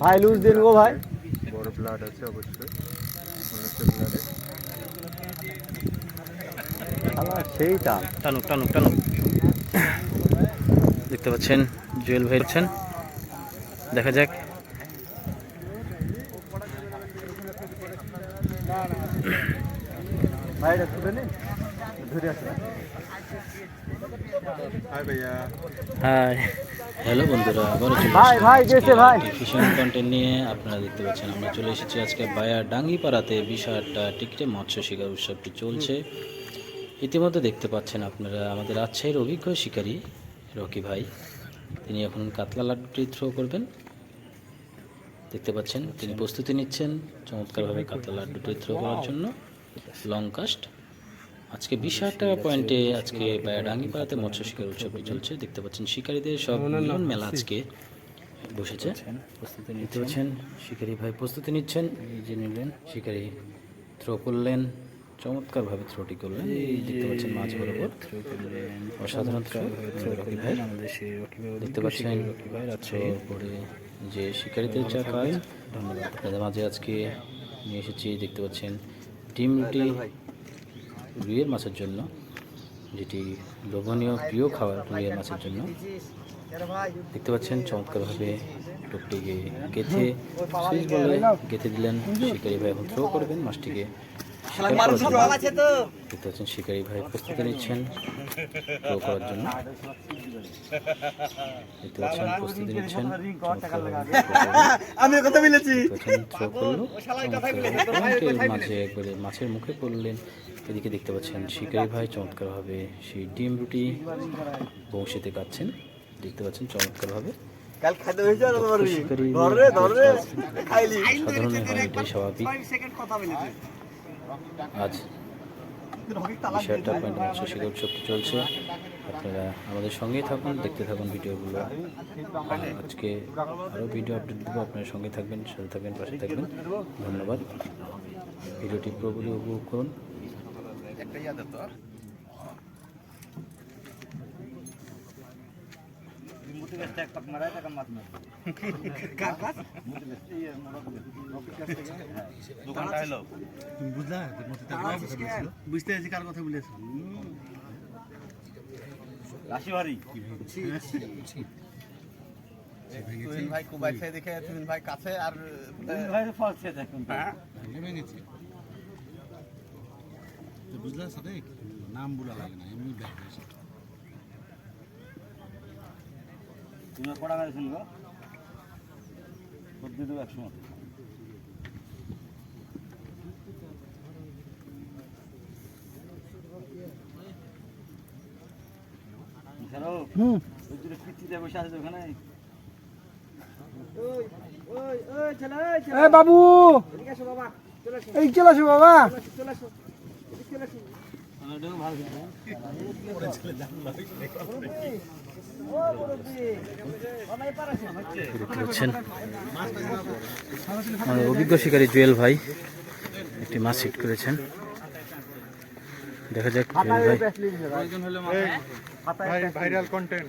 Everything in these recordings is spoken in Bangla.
ভাই লুজ দিন গো ভাই। বড় ব্লাড আছে অবশ্যই। হচ্ছে ব্লাডে শালা সেই টান টানুক টানুক টানুক। দেখতে পাচ্ছেন জুয়েল ভাই হচ্ছেন দেখা যাক। ভাই ছুটে নে। ধরে আসে। হাই ভাইয়া। হাই হ্যালো বন্ধুরা আবারও চলে ভাই, ভাই, গেছে ভাই। ফিশিং কন্টেন্ট নিয়ে। আপনারা দেখতে পাচ্ছেন আমরা চলে এসেছি আজকে বায়া ডাঙ্গিপাড়াতে বিশালটা টিকিটে মৎস্য শিকার উৎসবটি চলছে। ইতিমধ্যে দেখতে পাচ্ছেন আপনারা আমাদের রাজশাহীর অভিজ্ঞ শিকারী রকি ভাই। তিনি এখন কাতলা লাড্ডুটি থ্রো করবেন। দেখতে পাচ্ছেন তিনি প্রস্তুতি নিচ্ছেন চমৎকারভাবে কাতলা লাড্ডুটি থ্রো করার জন্য। লং কাস্ট আজকে বিশ হাজার টাকা পয়েন্টে আজকে ডাঙ্গিপাড়াতে মৎস্য শিকার উৎসবটি চলছে। দেখতে পাচ্ছেন শিকারীদের সব মিলন মেলা আজকে বসেছে। প্রস্তুতি নিতে পাচ্ছেন শিকারী ভাই প্রস্তুতি নিচ্ছেন। এই যে নিলেন। শিকারী থ্রো করলেন। চমৎকারভাবে থ্রোটি করলেন। এই দেখতে পাচ্ছেন মাছ বরাবর। অসাধারণ থ্রো রকি ভাই। দেখতে পাচ্ছেন যে শিকারীদের যা কাজ। ধন্যবাদ। আপনাদের মাঝে আজকে নিয়ে এসেছি। দেখতে পাচ্ছেন ডিম রুটি রুইয়ের মাছের জন্য, যেটি লোভনীয় প্রিয় খাবার রুইয়ের মাছের জন্য দেখতে পাচ্ছেন চমৎকারভাবে টোপটিকে গেঁথে গেথে দিলেন শিকারি ভাই এখন থ্রো করবেন, মাছটিকে। দেখতে পাচ্ছেন শিকারি ভাই প্রস্তুতি নিচ্ছেন। করার জন্য। দেখতে পাচ্ছেন প্রস্তুতি নিচ্ছেন। চমৎকারভাবে throw করবেন। আমি কথা বলেছি থ্রো করল মাঝে একবারে মাছের মুখে পড়লেন। এদিকে দেখতে পাচ্ছেন শিকারি ভাই চমৎকারভাবে সেই ডিম রুটি বংশীতে কাটছেন। দেখতে পাচ্ছেন চমৎকারভাবে। কাল হয়েছে আর ধরে খাইলি। এটাই স্বাভাবিক। আজ বিষয়টা পয়েন্ট মৎস্য উৎসব চলছে। আপনারা আমাদের সঙ্গেই থাকুন, দেখতে থাকুন ভিডিওগুলো। আজকে আরও ভিডিও আপডেট দেবো, আপনার সঙ্গে থাকবেন, সাথে থাকবেন, পাশে থাকবেন। ধন্যবাদ। ভিডিওটি পুরোপুরি উপভোগ করুন। বুঝতে পারছি কার কথা বলেছ তুহিন ভাই কুবাই দেখে ভাই কাছে আর বুঝলা নাম বলা লাগে না, এমনি ব্যাগ তুমি কড়া গাড়ি শুনব সবজি দেবো একসময় হুম। বসে আছে ওখানে। এ বাবু! এই চলে আসো বাবা। চলে পাচ্ছেন অভিজ্ঞ শিকারী জুয়েল ভাই একটি মাছ হিট করেছেন। দেখা যাক ভাইরাল কন্টেন্ট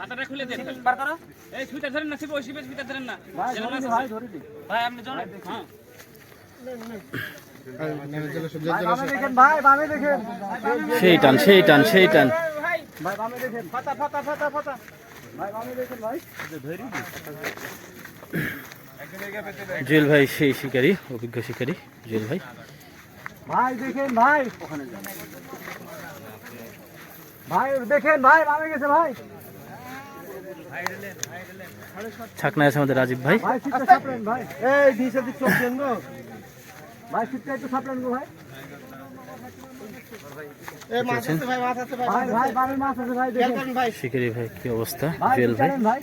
হাতাটা খুলে দেন। বার করো। এই সুইটার ধরেন না শিব ওই শিবের সুইটার ধরেন না ভাই। ধরে দিন ভাই আপনি জন হ্যাঁ। ভাই বামে দেখেন সেই টান সেই টান সেই টান। ভাই বামে দেখেন। ফাটা ফাটা ফাটা ফাটা। ভাই বামে দেখেন ভাই। জুয়েল ভাই সেই শিকারী অভিজ্ঞ শিকারী জুয়েল ভাই। ভাই দেখেন ভাই। ভাই দেখেন ভাই বামে গেছে ভাই। ছাকনায় আছে আমাদের রাজীব ভাই। ভাই সাপলেন ভাই। এই দিশে দিক চলছেন গো। ভাই একটু সাপলেন গো ভাই। দেখছেন ভাই ভাই বামের মাছ আছে। ভাই দেখেন। ভাই। কি অবস্থা? জুয়েল ভাই? ভাই?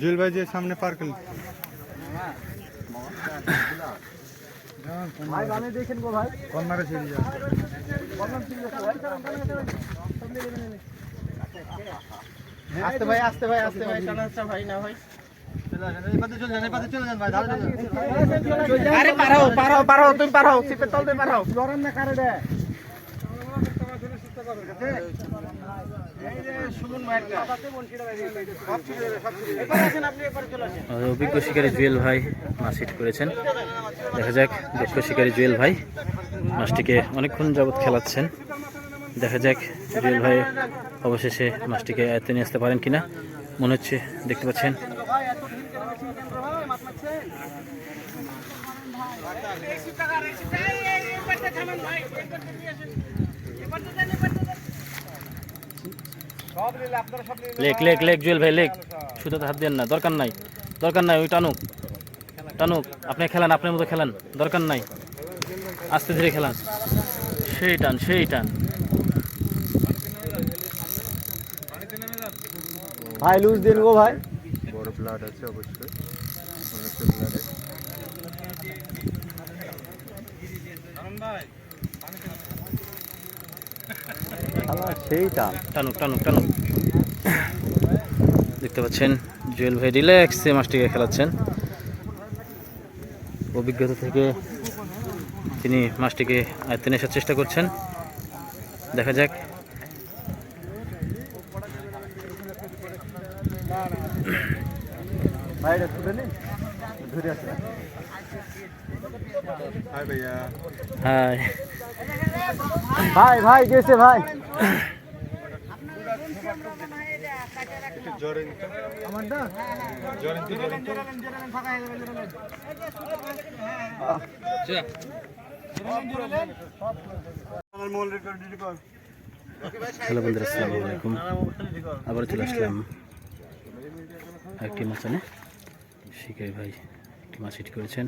জুয়েল ভাই যে সামনে পার্ক ভাই বানিয়ে দেখেন গো ভাই আছে ভাই। আস্তে ভাই। আস্তে ভাই আস্তে ভাই ভাই না ভাই আরে পারাও পারাও তুমি পারাও চিপে তলতে পারাও। লড়েন না কারে দেয়। অভিজ্ঞ শিকারী জুয়েল ভাই মাছ হিট করেছেন দেখা যাক দক্ষ শিকারী জুয়েল ভাই। মাছটিকে অনেকক্ষণ যাবৎ খেলাচ্ছেন। দেখা যাক, জুয়েল ভাই অবশেষে মাছটিকে আয়ত্তে নিয়ে আসতে পারেন কিনা। মনে হচ্ছে দেখতে পাচ্ছেন। লেক লেক লেক জুয়েল ভাই লেক সুতাতে হাত দেন না দরকার নাই। দরকার নাই ওই টানুক। টানুক আপনি খেলান আপনার মতো খেলান দরকার নাই। আস্তে ধীরে খেলান। সেই টান সেই টান। ভাই লুজ দিন গো ভাই। বড় ব্লাড আছে অবশ্যই। মনে টানুক টানুক টানুক। দেখতে পাচ্ছেন জুয়েল ভাই রিল্যাক্সে মাছটিকে খেলাচ্ছেন। অভিজ্ঞতা থেকে তিনি মাছটিকে আয়ত্তে নিয়ে আসার চেষ্টা করছেন। দেখা যাক। হাই ভাই ভাই গেছে ভাই। হ্যালো বন্ধুরা, আসসালামু আলাইকুম। আবার চলে আসলাম একটি মাছ শিকারি ভাই একটি মাছ হিট করেছেন।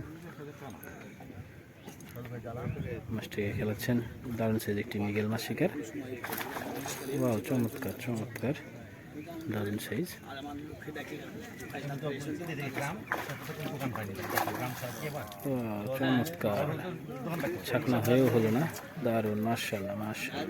মাছটিকে খেলাচ্ছেন দারুণ সাইজ একটি মিগেল মাছ শিকার ওয়াও, চমৎকার চমৎকার, দারুণ সাইজ। চমৎকার। ছাকনা হয়েও হলো না, দারুণ মার্শাল্লাহ মার্শাল্লাহ